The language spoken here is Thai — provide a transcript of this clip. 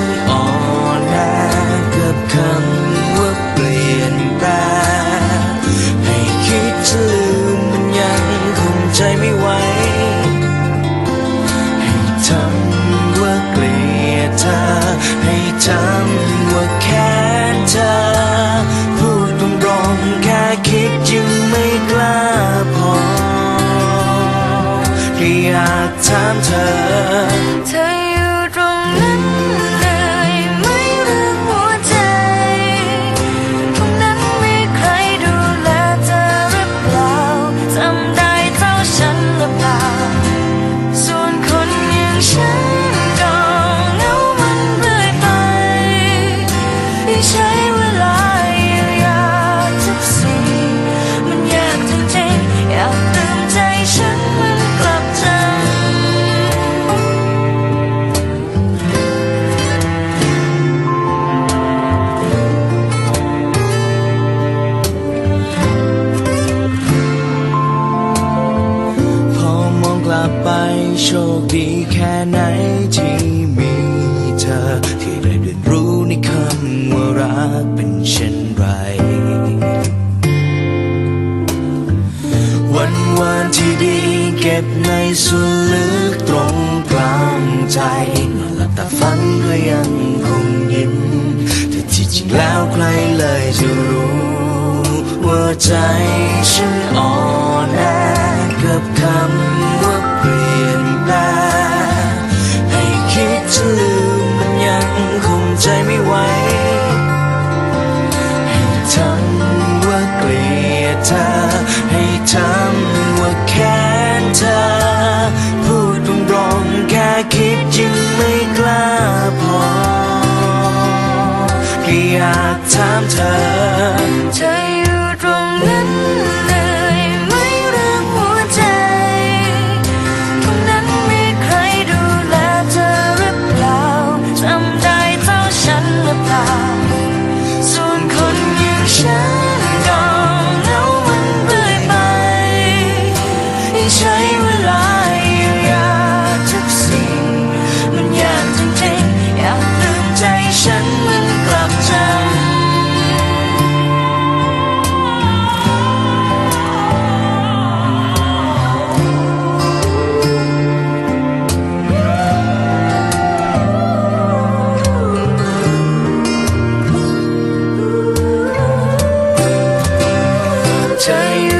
น ถามเธอ ไปโชคดีแค่ไหนที่มีเธอ ที่ได้เรียนรู้ในคำว่ารักเป็นเช่นไร วันวานที่ดีเก็บในส่วนลึกตรงกลางใจนอนหลับตาฝันก็ยังคงยิ้มแต่ที่จริงแล้วใครเลยจะรู้ว่าใจฉันอ่อนแอกับคำ ทำว่าแค่เธอ พูดตรงๆแค่คิดยังไม่กล้าพอแค่อยากถามเธอเธอ ใช้เวลาอยียวยากทุกสิ่ง มันยากจริงๆอยากลืมใจฉันมันกลับจำใจ